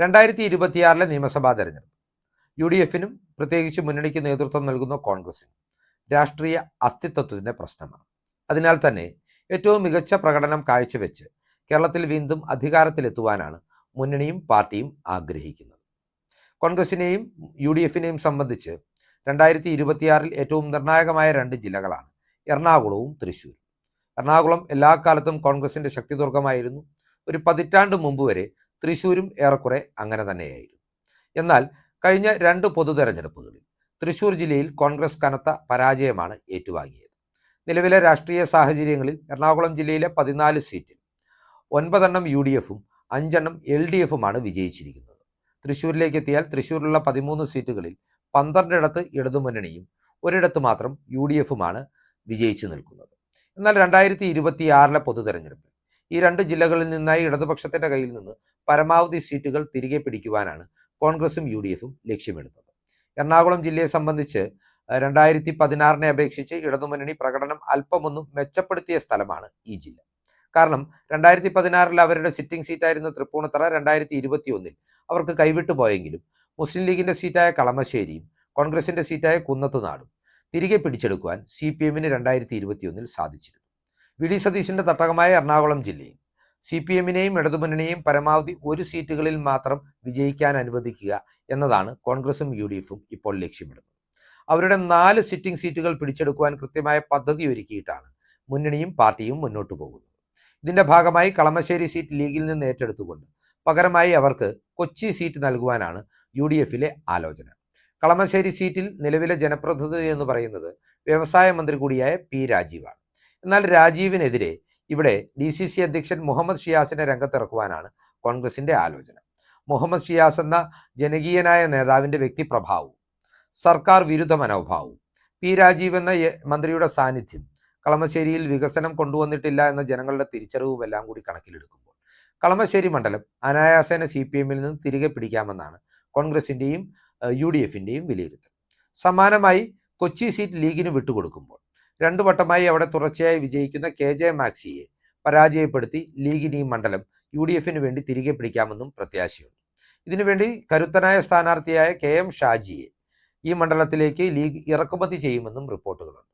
രണ്ടായിരത്തി ഇരുപത്തിയാറിലെ നിയമസഭാ തെരഞ്ഞെടുപ്പ്. യു ഡി എഫിനും പ്രത്യേകിച്ച് മുന്നണിക്ക് നേതൃത്വം നൽകുന്ന കോൺഗ്രസിനും രാഷ്ട്രീയ അസ്തിത്വത്തിന്റെ പ്രശ്നമാണ്. അതിനാൽ തന്നെ ഏറ്റവും മികച്ച പ്രകടനം കാഴ്ചവെച്ച് കേരളത്തിൽ വീണ്ടും അധികാരത്തിലെത്തുവാനാണ് മുന്നണിയും പാർട്ടിയും ആഗ്രഹിക്കുന്നത്. കോൺഗ്രസിനെയും യു ഡി എഫിനെയും സംബന്ധിച്ച് രണ്ടായിരത്തി ഇരുപത്തിയാറിൽ ഏറ്റവും നിർണായകമായ രണ്ട് ജില്ലകളാണ് എറണാകുളവും തൃശ്ശൂരും. എറണാകുളം എല്ലാ കാലത്തും കോൺഗ്രസിന്റെ ശക്തിദുർഗമായിരുന്നു. ഒരു പതിറ്റാണ്ട് മുമ്പ് വരെ തൃശ്ശൂരും ഏറെക്കുറെ അങ്ങനെ തന്നെയായിരുന്നു. എന്നാൽ കഴിഞ്ഞ രണ്ട് പൊതു തെരഞ്ഞെടുപ്പുകളിൽ തൃശ്ശൂർ ജില്ലയിൽ കോൺഗ്രസ് കനത്ത പരാജയമാണ് ഏറ്റുവാങ്ങിയത്. നിലവിലെ രാഷ്ട്രീയ സാഹചര്യങ്ങളിൽ എറണാകുളം ജില്ലയിലെ പതിനാല് സീറ്റിൽ ഒൻപതെണ്ണം യു ഡി എഫും അഞ്ചെണ്ണം എൽ ഡി എഫുമാണ് വിജയിച്ചിരിക്കുന്നത്. തൃശ്ശൂരിലേക്ക് എത്തിയാൽ തൃശ്ശൂരിലുള്ള പതിമൂന്ന് സീറ്റുകളിൽ പന്ത്രണ്ടിടത്ത് ഇടതുമുന്നണിയും ഒരിടത്ത് മാത്രം യു ഡി എഫുമാണ് വിജയിച്ചു നിൽക്കുന്നത്. എന്നാൽ രണ്ടായിരത്തി ഇരുപത്തിയാറിലെ പൊതു തെരഞ്ഞെടുപ്പിൽ ഈ രണ്ട് ജില്ലകളിൽ നിന്നായി ഇടതുപക്ഷത്തിന്റെ കയ്യിൽ നിന്ന് പരമാവധി സീറ്റുകൾ തിരികെ പിടിക്കുവാനാണ് കോൺഗ്രസും യു ഡി എഫും ലക്ഷ്യമിടുന്നത്. എറണാകുളം ജില്ലയെ സംബന്ധിച്ച് രണ്ടായിരത്തി പതിനാറിനെ അപേക്ഷിച്ച് ഇടതുമുന്നണി പ്രകടനം അല്പമൊന്നും മെച്ചപ്പെടുത്തിയ സ്ഥലമാണ് ഈ ജില്ല. കാരണം രണ്ടായിരത്തി പതിനാറിൽ അവരുടെ സിറ്റിംഗ് സീറ്റായിരുന്ന തൃപ്പൂണിത്തറ രണ്ടായിരത്തി ഇരുപത്തി ഒന്നിൽ അവർക്ക് കൈവിട്ടു പോയെങ്കിലും മുസ്ലിം ലീഗിന്റെ സീറ്റായ കളമശ്ശേരിയും കോൺഗ്രസിന്റെ സീറ്റായ കുന്നത്തുനാടും തിരികെ പിടിച്ചെടുക്കുവാൻ സി പി എമ്മിന് രണ്ടായിരത്തി ഇരുപത്തിയൊന്നിൽ സാധിച്ചിരുന്നു. വി ഡി സതീശിന്റെ തട്ടകമായ എറണാകുളം ജില്ലയിൽ. സി പി എമ്മിനെയും ഇടതുമുന്നണിയെയും പരമാവധി ഒരു സീറ്റുകളിൽ മാത്രം വിജയിക്കാൻ അനുവദിക്കുക എന്നതാണ് കോൺഗ്രസും യു ഡി എഫും ഇപ്പോൾ ലക്ഷ്യമിടുന്നത്. അവരുടെ നാല് സിറ്റിംഗ് സീറ്റുകൾ പിടിച്ചെടുക്കുവാൻ കൃത്യമായ പദ്ധതി ഒരുക്കിയിട്ടാണ് മുന്നണിയും പാർട്ടിയും മുന്നോട്ടു പോകുന്നത്. ഇതിന്റെ ഭാഗമായി കളമശ്ശേരി സീറ്റ് ലീഗിൽ നിന്ന് ഏറ്റെടുത്തുകൊണ്ട് പകരമായി അവർക്ക് കൊച്ചി സീറ്റ് നൽകുവാനാണ് യു ഡി എഫിലെ ആലോചന. കളമശ്ശേരി സീറ്റിൽ നിലവിലെ ജനപ്രതിനിധി എന്ന് പറയുന്നത് വ്യവസായ മന്ത്രി കൂടിയായ പി രാജീവാണ്. എന്നാൽ രാജീവിനെതിരെ ഇവിടെ ഡി സി സി അധ്യക്ഷൻ മുഹമ്മദ് ഷിയാസിനെ രംഗത്തിറക്കുവാനാണ് കോൺഗ്രസിന്റെ ആലോചന. മുഹമ്മദ് ഷിയാസ് എന്ന ജനകീയനായ നേതാവിന്റെ വ്യക്തിപ്രഭാവവും സർക്കാർ വിരുദ്ധ മനോഭാവവും പി രാജീവ് എന്ന മന്ത്രിയുടെ സാന്നിധ്യം കളമശ്ശേരിയിൽ വികസനം കൊണ്ടുവന്നിട്ടില്ല എന്ന ജനങ്ങളുടെ തിരിച്ചറിവും എല്ലാം കൂടി കണക്കിലെടുക്കുമ്പോൾ കളമശ്ശേരി മണ്ഡലം അനായാസേന സി പി എമ്മിൽ നിന്ന് തിരികെ പിടിക്കാമെന്നാണ് കോൺഗ്രസിന്റെയും യു ഡി എഫിന്റെയും വിലയിരുത്തൽ. സമാനമായി കൊച്ചി സീറ്റ് ലീഗിന് വിട്ടുകൊടുക്കുമ്പോൾ രണ്ടു വട്ടമായി അവിടെ തുടർച്ചയായി വിജയിക്കുന്ന കെ ജെ മാക്സിയെ പരാജയപ്പെടുത്തി ലീഗിന് ഈ മണ്ഡലം യു ഡി എഫിന് വേണ്ടി തിരികെ പിടിക്കാമെന്നും പ്രത്യാശയുണ്ട്. ഇതിനുവേണ്ടി കരുത്തനായ സ്ഥാനാർത്ഥിയായ കെ എം ഷാജിയെ ഈ മണ്ഡലത്തിലേക്ക് ലീഗ് ഇറക്കുമതി ചെയ്യുമെന്നും റിപ്പോർട്ടുകളുണ്ട്.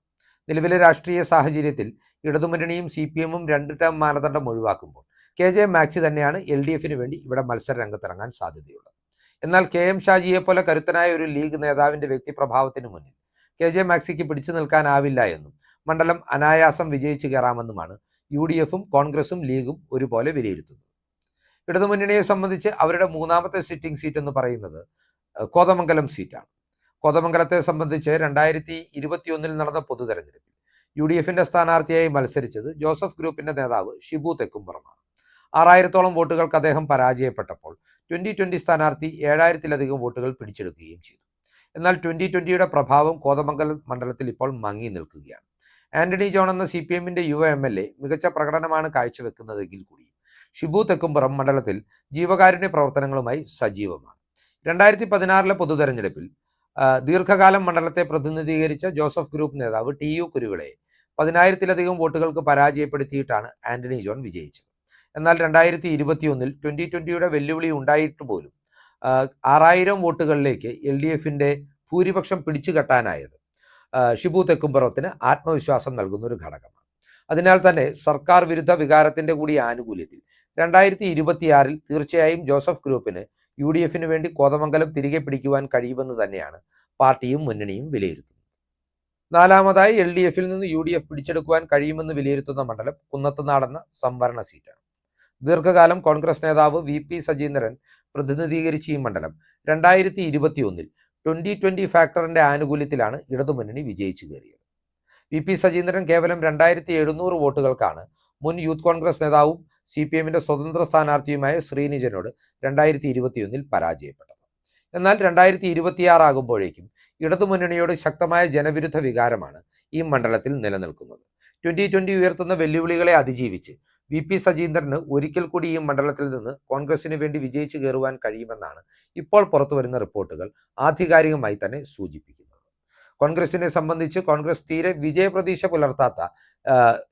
നിലവിലെ രാഷ്ട്രീയ സാഹചര്യത്തിൽ ഇടതുമുന്നണിയും സി പി എമ്മും രണ്ട് ടേം മാനദണ്ഡം ഒഴിവാക്കുമ്പോൾ കെ ജെ മാക്സി തന്നെയാണ് എൽ ഡി എഫിന് വേണ്ടി ഇവിടെ മത്സര രംഗത്തിറങ്ങാൻ സാധ്യതയുള്ളത്. എന്നാൽ കെ എം ഷാജിയെ പോലെ കരുത്തനായ ഒരു ലീഗ് നേതാവിന്റെ വ്യക്തിപ്രഭാവത്തിന് മുന്നിൽ കെ ജെ മാക്സിക്ക് പിടിച്ചു നിൽക്കാനാവില്ല എന്നും മണ്ഡലം അനായാസം വിജയിച്ചു കയറാമെന്നുമാണ് യു ഡി എഫും കോൺഗ്രസും ലീഗും ഒരുപോലെ വിലയിരുത്തുന്നത്. ഇടതുമുന്നണിയെ സംബന്ധിച്ച് അവരുടെ മൂന്നാമത്തെ സിറ്റിംഗ് സീറ്റ് എന്ന് പറയുന്നത് കോതമംഗലം സീറ്റാണ് കോതമംഗലത്തെ സംബന്ധിച്ച് രണ്ടായിരത്തി ഇരുപത്തിയൊന്നിൽ നടന്ന പൊതു തെരഞ്ഞെടുപ്പിൽ യു ഡി എഫിന്റെ സ്ഥാനാർത്ഥിയായി മത്സരിച്ചത് ജോസഫ് ഗ്രൂപ്പിന്റെ നേതാവ് ഷിബു തെക്കുംപുറമാണ്. ആറായിരത്തോളം വോട്ടുകൾക്ക് അദ്ദേഹം പരാജയപ്പെട്ടപ്പോൾ ട്വന്റി ട്വന്റി സ്ഥാനാർത്ഥി ഏഴായിരത്തിലധികം വോട്ടുകൾ പിടിച്ചെടുക്കുകയും ചെയ്തു. എന്നാൽ ട്വന്റി ട്വന്റിയുടെ പ്രഭാവം കോതമംഗലം മണ്ഡലത്തിൽ ഇപ്പോൾ മങ്ങി നിൽക്കുകയാണ്. ആന്റണി ജോൺ എന്ന സി പി എമ്മിന്റെ യുവ എം എൽ എ മികച്ച പ്രകടനമാണ് കാഴ്ചവെക്കുന്നതെങ്കിൽ കൂടി. ഷിബു തെക്കുംപുറം മണ്ഡലത്തിൽ ജീവകാരുണ്യ പ്രവർത്തനങ്ങളുമായി സജീവമാണ്. രണ്ടായിരത്തി പതിനാറിലെ പൊതു തെരഞ്ഞെടുപ്പിൽ ദീർഘകാലം മണ്ഡലത്തെ പ്രതിനിധീകരിച്ച ജോസഫ് ഗ്രൂപ്പ് നേതാവ് ടി യു കുരുവിളയെ പതിനായിരത്തിലധികം വോട്ടുകൾക്ക് പരാജയപ്പെടുത്തിയിട്ടാണ് ആന്റണി ജോൺ വിജയിച്ചത്. എന്നാൽ രണ്ടായിരത്തി ഇരുപത്തിയൊന്നിൽ ട്വന്റി ട്വന്റിയുടെ വെല്ലുവിളി ഉണ്ടായിട്ട് പോലും ആറായിരം വോട്ടുകളിലേക്ക് എൽ ഡി എഫിന്റെ ഭൂരിപക്ഷം പിടിച്ചു കെട്ടാനായത്. ഷിബു തെക്കുംപുറത്തിന് ആത്മവിശ്വാസം നൽകുന്ന ഒരു ഘടകമാണ്. അതിനാൽ തന്നെ സർക്കാർ വിരുദ്ധ വികാരത്തിന്റെ കൂടി ആനുകൂല്യത്തിൽ രണ്ടായിരത്തി ഇരുപത്തിയാറിൽ തീർച്ചയായും ജോസഫ് ഗ്രൂപ്പിന് യു ഡി എഫിന് വേണ്ടി കോതമംഗലം തിരികെ പിടിക്കുവാൻ കഴിയുമെന്ന് തന്നെയാണ് പാർട്ടിയും മുന്നണിയും വിലയിരുത്തുന്നത്. നാലാമതായി എൽ ഡി എഫിൽ നിന്ന് യു ഡി എഫ് പിടിച്ചെടുക്കുവാൻ കഴിയുമെന്ന് വിലയിരുത്തുന്ന മണ്ഡലം കുന്നത്തുനാടെന്ന സംവരണ സീറ്റാണ്. ദീർഘകാലം കോൺഗ്രസ് നേതാവ് വി പി സജീന്ദ്രൻ പ്രതിനിധീകരിച്ച ഈ മണ്ഡലം. രണ്ടായിരത്തി ഇരുപത്തി ഒന്നിൽ ട്വന്റി ട്വന്റി ഫാക്ടറിന്റെ ആനുകൂല്യത്തിലാണ് ഇടതുമുന്നണി വിജയിച്ചു കയറിയത്. വി പി സജീന്ദ്രൻ കേവലം രണ്ടായിരത്തി എഴുന്നൂറ് വോട്ടുകൾക്കാണ് മുൻ യൂത്ത് കോൺഗ്രസ് നേതാവും സി പി എമ്മിന്റെ സ്വതന്ത്ര സ്ഥാനാർത്ഥിയുമായ ശ്രീനിജനോട് രണ്ടായിരത്തി ഇരുപത്തിയൊന്നിൽ പരാജയപ്പെട്ടത്. എന്നാൽ രണ്ടായിരത്തി ഇരുപത്തിയാറാകുമ്പോഴേക്കും ഇടതുമുന്നണിയോട് ശക്തമായ ജനവിരുദ്ധ വികാരമാണ് ഈ മണ്ഡലത്തിൽ നിലനിൽക്കുന്നത്. ട്വന്റി ട്വന്റി ഉയർത്തുന്ന വെല്ലുവിളികളെ അതിജീവിച്ച് വി പി സജീന്ദ്രന് ഒരിക്കൽ കൂടി ഈ മണ്ഡലത്തിൽ നിന്ന് കോൺഗ്രസിന് വേണ്ടി വിജയിച്ചു കയറുവാൻ കഴിയുമെന്നാണ് ഇപ്പോൾ പുറത്തു വരുന്ന റിപ്പോർട്ടുകൾ ആധികാരികമായി തന്നെ സൂചിപ്പിക്കുന്നത്. കോൺഗ്രസിനെ സംബന്ധിച്ച് കോൺഗ്രസ് തീരെ വിജയപ്രതീക്ഷ പുലർത്താത്ത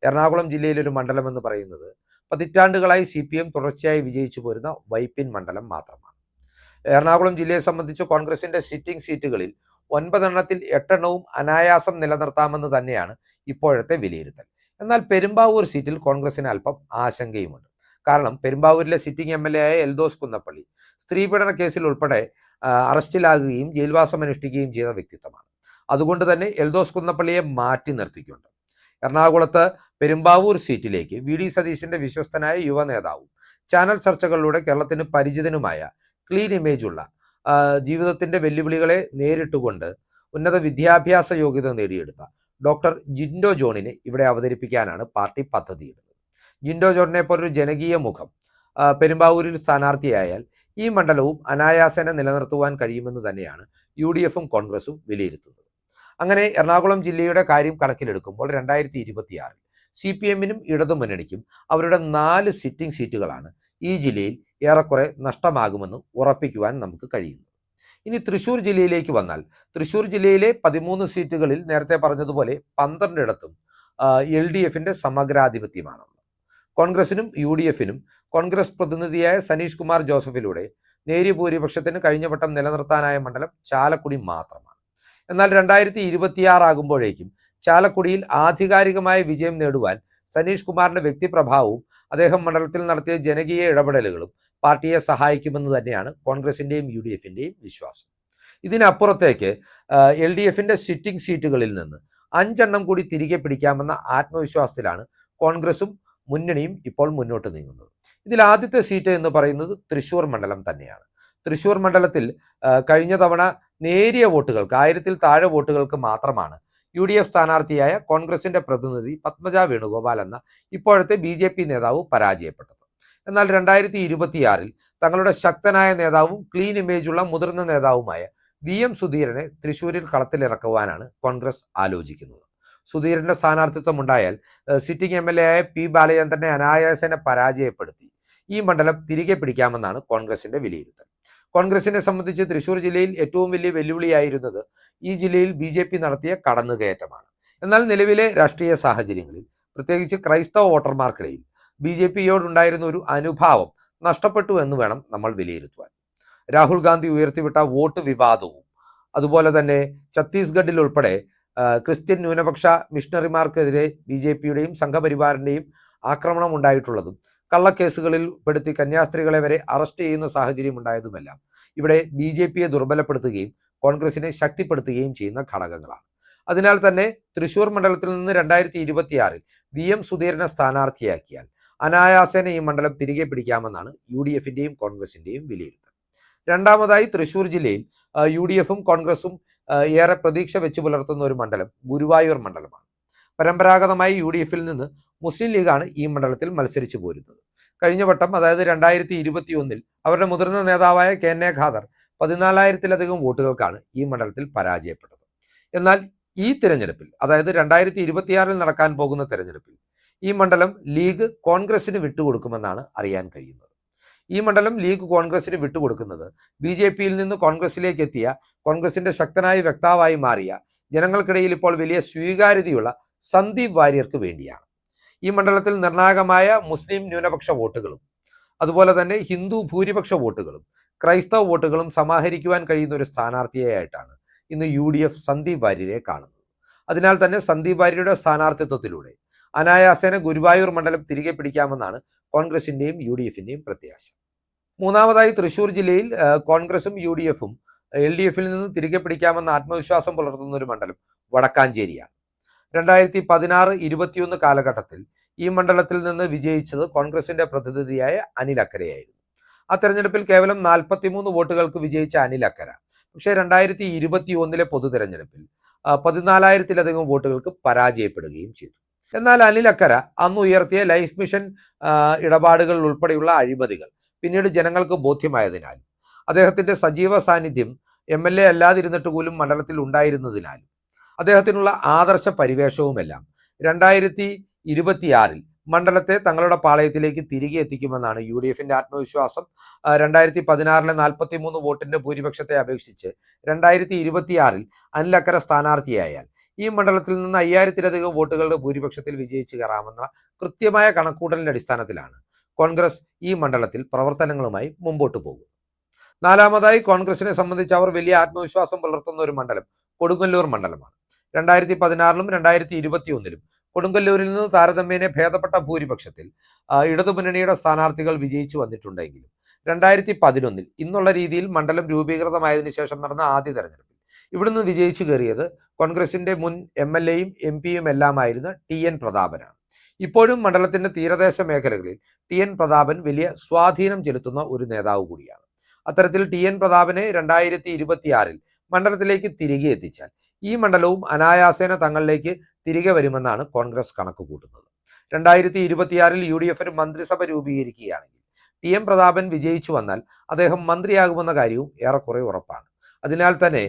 എറണാകുളം ജില്ലയിലെ ഒരു മണ്ഡലം എന്ന് പറയുന്നത് പതിറ്റാണ്ടുകളായി സി പി എം തുടർച്ചയായി വിജയിച്ചു പോരുന്ന വൈപ്പിൻ മണ്ഡലം മാത്രമാണ്. എറണാകുളം ജില്ലയെ സംബന്ധിച്ച് കോൺഗ്രസിന്റെ സിറ്റിംഗ് സീറ്റുകളിൽ ഒൻപതെണ്ണത്തിൽ എട്ടെണ്ണവും അനായാസം നിലനിർത്താമെന്ന് തന്നെയാണ് ഇപ്പോഴത്തെ വിലയിരുത്തൽ. എന്നാൽ പെരുമ്പാവൂർ സീറ്റിൽ കോൺഗ്രസിന് അല്പം ആശങ്കയുമുണ്ട്. കാരണം പെരുമ്പാവൂരിലെ സിറ്റിംഗ് എം എൽ എ ആയ എൽദോസ് കുന്നപ്പള്ളി സ്ത്രീപീഡന കേസിൽ ഉൾപ്പെടെ അറസ്റ്റിലാകുകയും ജയിൽവാസം അനുഷ്ഠിക്കുകയും ചെയ്ത വ്യക്തിത്വമാണ്. അതുകൊണ്ട് തന്നെ എൽദോസ് കുന്നപ്പള്ളിയെ മാറ്റി നിർത്തിക്കൊണ്ട് എറണാകുളത്ത് പെരുമ്പാവൂർ സീറ്റിലേക്ക് വി. ഡി. സതീശിന്റെ വിശ്വസ്തനായ യുവ നേതാവും ചാനൽ ചർച്ചകളിലൂടെ കേരളത്തിന് പരിചിതനുമായ ക്ലീൻ ഇമേജുള്ള ജീവിതത്തിന്റെ വെല്ലുവിളികളെ നേരിട്ടുകൊണ്ട് ഉന്നത വിദ്യാഭ്യാസ യോഗ്യത നേടിയെടുത്ത ഡോക്ടർ ജിൻഡോ ജോണിനെ ഇവിടെ അവതരിപ്പിക്കാനാണ് പാർട്ടി പദ്ധതിയിടുന്നത്. ജിൻഡോ ജോണിനെ പോലൊരു ജനകീയ മുഖം പെരുമ്പാവൂരിൽ സ്ഥാനാർത്ഥിയായാൽ ഈ മണ്ഡലവും അനായാസേന നിലനിർത്തുവാൻ കഴിയുമെന്ന് തന്നെയാണ് യു ഡി എഫും കോൺഗ്രസും വിലയിരുത്തുന്നത്. അങ്ങനെ എറണാകുളം ജില്ലയുടെ കാര്യം കണക്കിലെടുക്കുമ്പോൾ രണ്ടായിരത്തി ഇരുപത്തിയാറിൽ സി പി എമ്മിനും ഇടതുമുന്നണിക്കും അവരുടെ നാല് സിറ്റിംഗ് സീറ്റുകളാണ് ഈ ജില്ലയിൽ ഏറെക്കുറെ നഷ്ടമാകുമെന്ന് ഉറപ്പിക്കുവാൻ നമുക്ക് കഴിയുന്നു. ഇനി തൃശൂർ ജില്ലയിലേക്ക് വന്നാൽ തൃശൂർ ജില്ലയിലെ പതിമൂന്ന് സീറ്റുകളിൽ നേരത്തെ പറഞ്ഞതുപോലെ പന്ത്രണ്ടിടത്തും എൽ ഡി എഫിന്റെ സമഗ്രാധിപത്യമാണ്. കോൺഗ്രസിനും യു ഡി എഫിനും കോൺഗ്രസ് പ്രതിനിധിയായ സനീഷ് കുമാർ ജോസഫിലൂടെ നേരിയ ഭൂരിപക്ഷത്തിന് കഴിഞ്ഞ വട്ടം നിലനിർത്താനായ മണ്ഡലം ചാലക്കുടി മാത്രമാണ്. എന്നാൽ രണ്ടായിരത്തി ഇരുപത്തിയാറാകുമ്പോഴേക്കും ചാലക്കുടിയിൽ ആധികാരികമായ വിജയം നേടുവാൻ സനീഷ് കുമാറിന്റെ വ്യക്തിപ്രഭാവവും അദ്ദേഹം മണ്ഡലത്തിൽ നടത്തിയ ജനകീയ ഇടപെടലുകളും പാർട്ടിയെ സഹായിക്കുമെന്ന് തന്നെയാണ് കോൺഗ്രസിന്റെയും യു ഡി എഫിന്റെയും വിശ്വാസം. ഇതിനപ്പുറത്തേക്ക് എൽ ഡി എഫിന്റെ സിറ്റിംഗ് സീറ്റുകളിൽ നിന്ന് അഞ്ചെണ്ണം കൂടി തിരികെ പിടിക്കാമെന്ന ആത്മവിശ്വാസത്തിലാണ് കോൺഗ്രസും മുന്നണിയും ഇപ്പോൾ മുന്നോട്ട് നീങ്ങുന്നത്. ഇതിൽ ആദ്യത്തെ സീറ്റ് എന്ന് പറയുന്നത് തൃശൂർ മണ്ഡലം തന്നെയാണ്. തൃശൂർ മണ്ഡലത്തിൽ കഴിഞ്ഞ തവണ നേരിയ വോട്ടുകൾക്ക് ആയിരത്തിൽ താഴെ വോട്ടുകൾക്ക് മാത്രമാണ് യു ഡി എഫ് സ്ഥാനാർത്ഥിയായ കോൺഗ്രസിന്റെ പ്രതിനിധി പത്മജ വേണുഗോപാൽ എന്ന ഇപ്പോഴത്തെ ബി നേതാവ് പരാജയപ്പെട്ടത്. എന്നാൽ രണ്ടായിരത്തി ഇരുപത്തിയാറിൽ തങ്ങളുടെ ശക്തനായ നേതാവും ക്ലീൻ ഇമേജുള്ള മുതിർന്ന നേതാവുമായ വി എം സുധീരനെ തൃശൂരിൽ കളത്തിലിറക്കുവാനാണ് കോൺഗ്രസ് ആലോചിക്കുന്നത്. സുധീരന്റെ സ്ഥാനാർത്ഥിത്വം ഉണ്ടായാൽ സിറ്റിംഗ് എം എൽ എ ആയ പി ബാലചന്ദ്രനെ അനായാസനെ പരാജയപ്പെടുത്തി. ഈ മണ്ഡലം തിരികെ പിടിക്കാമെന്നാണ് കോൺഗ്രസിന്റെ വിലയിരുത്തൽ. കോൺഗ്രസിനെ സംബന്ധിച്ച് തൃശൂർ ജില്ലയിൽ ഏറ്റവും വലിയ വെല്ലുവിളിയായിരുന്നത് ഈ ജില്ലയിൽ ബി ജെ പി നടത്തിയ കടന്നുകയറ്റമാണ്. എന്നാൽ നിലവിലെ രാഷ്ട്രീയ സാഹചര്യങ്ങളിൽ പ്രത്യേകിച്ച് ക്രൈസ്തവ വോട്ടർമാർക്കിടയിൽ ബി ജെ പിയോടുണ്ടായിരുന്ന ഒരു അനുഭാവം നഷ്ടപ്പെട്ടു എന്ന് വേണം നമ്മൾ വിലയിരുത്തുവാൻ. രാഹുൽ ഗാന്ധി ഉയർത്തിവിട്ട വോട്ട് വിവാദവും അതുപോലെ തന്നെ ഛത്തീസ്ഗഡിൽ ഉൾപ്പെടെ ക്രിസ്ത്യൻ ന്യൂനപക്ഷ മിഷണറിമാർക്കെതിരെ ബി ജെ പിയുടെയും സംഘപരിവാറിന്റെയും ആക്രമണം ഉണ്ടായിട്ടുള്ളതും കള്ളക്കേസുകളിൽ പെടുത്തി കന്യാസ്ത്രീകളെ വരെ അറസ്റ്റ് ചെയ്യുന്ന സാഹചര്യം ഉണ്ടായതുമെല്ലാം ഇവിടെ ബി ജെ പിയെ ദുർബലപ്പെടുത്തുകയും കോൺഗ്രസിനെ ശക്തിപ്പെടുത്തുകയും ചെയ്യുന്ന ഘടകങ്ങളാണ്. അതിനാൽ തന്നെ തൃശൂർ മണ്ഡലത്തിൽ നിന്ന് രണ്ടായിരത്തി ഇരുപത്തിയാറിൽ വി എം സുധീരനെ സ്ഥാനാർത്ഥിയാക്കിയാൽ അനായാസേന ഈ മണ്ഡലം തിരികെ പിടിക്കാമെന്നാണ് യു ഡി എഫിന്റെയും കോൺഗ്രസിന്റെയും വിലയിരുത്തൽ. രണ്ടാമതായി തൃശൂർ ജില്ലയിൽ യു ഡി എഫും കോൺഗ്രസും ഏറെ പ്രതീക്ഷ വെച്ചു പുലർത്തുന്ന ഒരു മണ്ഡലം ഗുരുവായൂർ മണ്ഡലമാണ്. പരമ്പരാഗതമായി യു ഡി എഫിൽ നിന്ന് മുസ്ലിം ലീഗാണ് ഈ മണ്ഡലത്തിൽ മത്സരിച്ചു പോരുന്നത്. കഴിഞ്ഞ വട്ടം അതായത് രണ്ടായിരത്തി ഇരുപത്തി ഒന്നിൽ അവരുടെ മുതിർന്ന നേതാവായ കെ എൻ എ ഖാദർ പതിനാലായിരത്തിലധികം വോട്ടുകൾക്കാണ് ഈ മണ്ഡലത്തിൽ പരാജയപ്പെട്ടത്. എന്നാൽ ഈ തിരഞ്ഞെടുപ്പിൽ അതായത് രണ്ടായിരത്തി ഇരുപത്തിയാറിൽ നടക്കാൻ പോകുന്ന തിരഞ്ഞെടുപ്പിൽ ഈ മണ്ഡലം ലീഗ് കോൺഗ്രസിന് വിട്ടുകൊടുക്കുമെന്നാണ് അറിയാൻ കഴിയുന്നത്. ഈ മണ്ഡലം ലീഗ് കോൺഗ്രസിന് വിട്ടുകൊടുക്കുന്നത് ബി ജെ പിയിൽ നിന്ന് കോൺഗ്രസിലേക്ക് എത്തിയ കോൺഗ്രസിന്റെ ശക്തനായ വ്യക്താവായി മാറിയ ജനങ്ങൾക്കിടയിൽ ഇപ്പോൾ വലിയ സ്വീകാര്യതയുള്ള സന്ദീപ് വാര്യർക്ക് വേണ്ടിയാണ്. ഈ മണ്ഡലത്തിൽ നിർണായകമായ മുസ്ലിം ന്യൂനപക്ഷ വോട്ടുകളും അതുപോലെ തന്നെ ഹിന്ദു ഭൂരിപക്ഷ വോട്ടുകളും ക്രൈസ്തവ വോട്ടുകളും സമാഹരിക്കുവാൻ കഴിയുന്ന ഒരു സ്ഥാനാർത്ഥിയായിട്ടാണ് ഇന്ന് യു ഡി എഫ് സന്ദീപ് വാര്യരെ കാണുന്നത്. അതിനാൽ തന്നെ സന്ദീപ് വാര്യരുടെ സ്ഥാനാർത്ഥിത്വത്തിലൂടെ അനായാസേന ഗുരുവായൂർ മണ്ഡലം തിരികെ പിടിക്കാമെന്നാണ് കോൺഗ്രസിന്റെയും യു ഡി എഫിന്റെയും പ്രത്യാശ. മൂന്നാമതായി തൃശൂർ ജില്ലയിൽ കോൺഗ്രസും യു ഡി എഫും എൽ ഡി എഫിൽ നിന്ന് തിരികെ പിടിക്കാമെന്ന ആത്മവിശ്വാസം പുലർത്തുന്ന ഒരു മണ്ഡലം വടക്കാഞ്ചേരിയാണ്. രണ്ടായിരത്തി പതിനാറ് ഇരുപത്തിയൊന്ന് കാലഘട്ടത്തിൽ ഈ മണ്ഡലത്തിൽ നിന്ന് വിജയിച്ചത് കോൺഗ്രസിന്റെ പ്രതിനിധിയായ അനിൽ അക്കരയായിരുന്നു. ആ തെരഞ്ഞെടുപ്പിൽ കേവലം നാൽപ്പത്തിമൂന്ന് വോട്ടുകൾക്ക് വിജയിച്ച അനിൽ അക്കര. പക്ഷേ രണ്ടായിരത്തി ഇരുപത്തി ഒന്നിലെ പൊതു തെരഞ്ഞെടുപ്പിൽ പതിനാലായിരത്തിലധികം വോട്ടുകൾക്ക് പരാജയപ്പെടുകയും ചെയ്തു. എന്നാൽ അനിൽ അക്കര അന്ന് ഉയർത്തിയ ലൈഫ് മിഷൻ ഇടപാടുകളിൽ ഉൾപ്പെടെയുള്ള അഴിമതികൾ പിന്നീട് ജനങ്ങൾക്ക് ബോധ്യമായതിനാൽ അദ്ദേഹത്തിന്റെ സജീവ സാന്നിധ്യം എം എൽ എ അല്ലാതിരുന്നിട്ട് പോലും മണ്ഡലത്തിൽ ഉണ്ടായിരുന്നതിനാൽ അദ്ദേഹത്തിനുള്ള ആദർശ പരിവേഷവുമെല്ലാം രണ്ടായിരത്തി ഇരുപത്തിയാറിൽ മണ്ഡലത്തെ തങ്ങളുടെ പാളയത്തിലേക്ക് തിരികെ എത്തിക്കുമെന്നാണ് യു ഡി എഫിന്റെ ആത്മവിശ്വാസം. രണ്ടായിരത്തി പതിനാറിലെ നാൽപ്പത്തി മൂന്ന് വോട്ടിന്റെ ഭൂരിപക്ഷത്തെ അപേക്ഷിച്ച് രണ്ടായിരത്തി ഇരുപത്തിയാറിൽ അനിലക്കര സ്ഥാനാർത്ഥിയായാൽ ഈ മണ്ഡലത്തിൽ നിന്ന് അയ്യായിരത്തിലധികം വോട്ടുകളുടെ ഭൂരിപക്ഷത്തിൽ വിജയിച്ചു കയറാമെന്ന കൃത്യമായ കണക്കൂട്ടലിന്റെ അടിസ്ഥാനത്തിലാണ് കോൺഗ്രസ് ഈ മണ്ഡലത്തിൽ പ്രവർത്തനങ്ങളുമായി മുമ്പോട്ട് പോകും നാലാമതായി കോൺഗ്രസിനെ സംബന്ധിച്ച് അവർ വലിയ ആത്മവിശ്വാസം പുലർത്തുന്ന ഒരു മണ്ഡലം കൊടുങ്ങല്ലൂർ മണ്ഡലമാണ്. രണ്ടായിരത്തി പതിനാറിലും രണ്ടായിരത്തി ഇരുപത്തി ഒന്നിലും കൊടുങ്ങല്ലൂരിൽ നിന്ന് താരതമ്യേന ഭേദപ്പെട്ട ഭൂരിപക്ഷത്തിൽ ഇടതുമുന്നണിയുടെ സ്ഥാനാർത്ഥികൾ വിജയിച്ചു വന്നിട്ടുണ്ടെങ്കിലും രണ്ടായിരത്തി പതിനൊന്നിൽ ഇന്നുള്ള രീതിയിൽ മണ്ഡലം രൂപീകൃതമായതിനു ശേഷം നടന്ന ആദ്യ തെരഞ്ഞെടുപ്പിൽ ഇവിടുന്ന് വിജയിച്ചു കയറിയത് കോൺഗ്രസിന്റെ മുൻ എം എൽ എയും എം പിയും എല്ലാമായിരുന്ന ടി എൻ പ്രതാപനാണ്. ഇപ്പോഴും മണ്ഡലത്തിന്റെ തീരദേശ മേഖലകളിൽ ടി എൻ പ്രതാപൻ വലിയ സ്വാധീനം ചെലുത്തുന്ന ഒരു നേതാവ് കൂടിയാണ്. അത്തരത്തിൽ ടി എൻ പ്രതാപനെ രണ്ടായിരത്തി ഇരുപത്തിയാറിൽ മണ്ഡലത്തിലേക്ക് തിരികെ എത്തിച്ചാൽ ഈ മണ്ഡലവും അനായാസേന തങ്ങളിലേക്ക് തിരികെ വരുമെന്നാണ് കോൺഗ്രസ് കണക്ക് കൂട്ടുന്നത് രണ്ടായിരത്തി ഇരുപത്തിയാറിൽ യു ഡി എഫിന് മന്ത്രിസഭ രൂപീകരിക്കുകയാണെങ്കിൽ ടി എം പ്രതാപൻ വിജയിച്ചു വന്നാൽ അദ്ദേഹം മന്ത്രിയാകുമെന്ന കാര്യവും ഏറെക്കുറെ ഉറപ്പാണ്. അതിനാൽ തന്നെ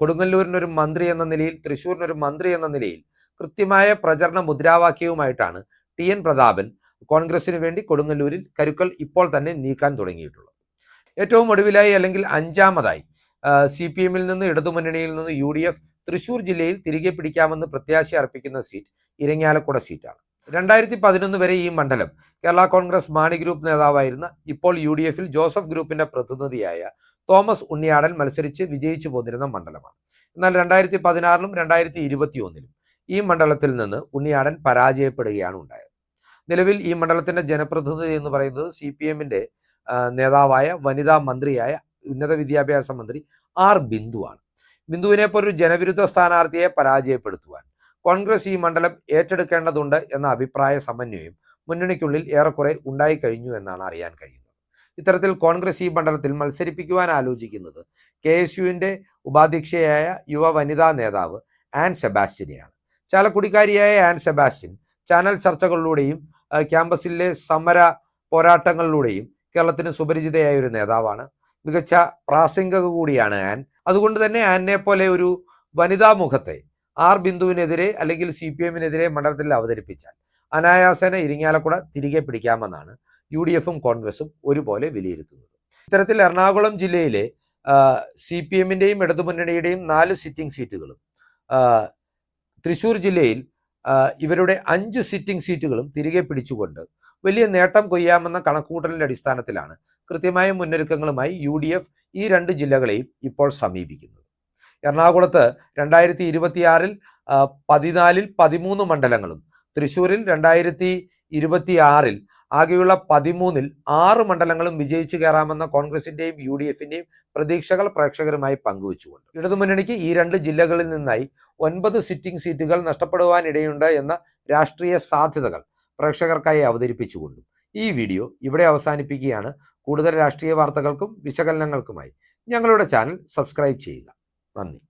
കൊടുങ്ങല്ലൂരിനൊരു മന്ത്രി എന്ന നിലയിൽ തൃശ്ശൂരിനൊരു മന്ത്രി എന്ന നിലയിൽ കൃത്യമായ പ്രചരണ മുദ്രാവാക്യവുമായിട്ടാണ് ടി. എൻ. പ്രതാപൻ കോൺഗ്രസിന് വേണ്ടി കൊടുങ്ങല്ലൂരിൽ കരുക്കൾ ഇപ്പോൾ തന്നെ നീക്കാൻ തുടങ്ങിയിട്ടുള്ളത്. ഏറ്റവും ഒടുവിലായി അല്ലെങ്കിൽ അഞ്ചാമതായി സി പി എമ്മിൽ നിന്ന് ഇടതുമുന്നണിയിൽ നിന്ന് യു ഡി എഫ് തൃശൂർ ജില്ലയിൽ തിരികെ പിടിക്കാമെന്ന് പ്രത്യാശ അർപ്പിക്കുന്ന സീറ്റ് ഇരങ്ങാലക്കുട സീറ്റാണ്. രണ്ടായിരത്തി പതിനൊന്ന് വരെ ഈ മണ്ഡലം കേരള കോൺഗ്രസ് മാണി ഗ്രൂപ്പ് നേതാവായിരുന്ന ഇപ്പോൾ യു ഡി എഫിൽ ജോസഫ് ഗ്രൂപ്പിന്റെ പ്രതിനിധിയായ തോമസ് ഉണ്ണിയാടൻ മത്സരിച്ച് വിജയിച്ചു പോന്നിരുന്ന മണ്ഡലമാണ്. എന്നാൽ രണ്ടായിരത്തി പതിനാറിലും രണ്ടായിരത്തി ഇരുപത്തി ഒന്നിലും ഈ മണ്ഡലത്തിൽ നിന്ന് ഉണ്ണിയാടൻ പരാജയപ്പെടുകയാണ് ഉണ്ടായത്. നിലവിൽ ഈ മണ്ഡലത്തിന്റെ ജനപ്രതിനിധി എന്ന് പറയുന്നത് സി പി എമ്മിന്റെ നേതാവായ വനിതാ മന്ത്രിയായ ഉന്നത വിദ്യാഭ്യാസ മന്ത്രി ആർ ബിന്ദുവാണ്. ബിന്ദുവിനെ പോലൊരു ജനവിരുദ്ധ സ്ഥാനാർത്ഥിയെ പരാജയപ്പെടുത്തുവാൻ കോൺഗ്രസ് ഈ മണ്ഡലം ഏറ്റെടുക്കേണ്ടതുണ്ട് എന്ന അഭിപ്രായ സമന്വയം മുന്നണിക്കുള്ളിൽ ഏറെക്കുറെ ഉണ്ടായിക്കഴിഞ്ഞു എന്നാണ് അറിയാൻ കഴിയുന്നത്. ഇത്തരത്തിൽ കോൺഗ്രസ് ഈ മണ്ഡലത്തിൽ മത്സരിപ്പിക്കുവാൻ ആലോചിക്കുന്നത് കെ എസ് യുവിന്റെ ഉപാധ്യക്ഷയായ യുവ വനിതാ നേതാവ് ആൻ സെബാസ്റ്റ്യനെയാണ്. ചാലക്കുടിക്കാരിയായ ആൻ സെബാസ്റ്റ്യൻ ചാനൽ ചർച്ചകളിലൂടെയും ക്യാമ്പസിലെ സമര പോരാട്ടങ്ങളിലൂടെയും കേരളത്തിന് സുപരിചിതയായ ഒരു നേതാവാണ്. മികച്ച പ്രാസംഗിക കൂടിയാണ് ആൻ. അതുകൊണ്ട് തന്നെ ആനെ പോലെ ഒരു വനിതാ മുഖത്തെ ആർ ബിന്ദുവിനെതിരെ അല്ലെങ്കിൽ സി പി എമ്മിനെതിരെ മണ്ഡലത്തിൽ അവതരിപ്പിച്ചാൽ അനായാസേന ഇരിങ്ങാലക്കുട തിരികെ പിടിക്കാമെന്നാണ് യു ഡി എഫും കോൺഗ്രസും ഒരുപോലെ വിലയിരുത്തുന്നത്. ഇത്തരത്തിൽ എറണാകുളം ജില്ലയിലെ സി പി എമ്മിന്റെയും ഇടതുമുന്നണിയുടെയും നാല് സിറ്റിംഗ് സീറ്റുകളും തൃശൂർ ജില്ലയിൽ ഇവരുടെ അഞ്ച് സിറ്റിംഗ് സീറ്റുകളും തിരികെ പിടിച്ചുകൊണ്ട് വലിയ നേട്ടം കൊയ്യാമെന്ന കണക്കുകൂട്ടലിന്റെ അടിസ്ഥാനത്തിലാണ് കൃത്യമായ മുന്നൊരുക്കങ്ങളുമായി യു ഈ രണ്ട് ജില്ലകളെയും ഇപ്പോൾ സമീപിക്കുന്നത്. എറണാകുളത്ത് രണ്ടായിരത്തി ഇരുപത്തിയാറിൽ പതിനാലിൽ പതിമൂന്ന് മണ്ഡലങ്ങളും തൃശ്ശൂരിൽ രണ്ടായിരത്തി ഇരുപത്തിയാറിൽ ആകെയുള്ള പതിമൂന്നിൽ ആറ് മണ്ഡലങ്ങളും വിജയിച്ചു കയറാമെന്ന കോൺഗ്രസിന്റെയും യു ഡി എഫിന്റെയും പ്രതീക്ഷകൾ പ്രേക്ഷകരുമായി പങ്കുവച്ചുകൊണ്ട്. ഇടതുമുന്നണിക്ക് ഈ രണ്ട് ജില്ലകളിൽ നിന്നായി ഒൻപത് സിറ്റിംഗ് സീറ്റുകൾ നഷ്ടപ്പെടുവാനിടയുണ്ട് എന്ന രാഷ്ട്രീയ സാധ്യതകൾ പ്രേക്ഷകർക്കായി അവതരിപ്പിച്ചുകൊണ്ടും. ഈ വീഡിയോ ഇവിടെ അവസാനിപ്പിക്കുകയാണ്. കൂടുതൽ രാഷ്ട്രീയ വാർത്തകൾക്കും വിശകലനങ്ങൾക്കുമായി ഞങ്ങളുടെ ചാനൽ സബ്സ്ക്രൈബ് ചെയ്യുക. Lan?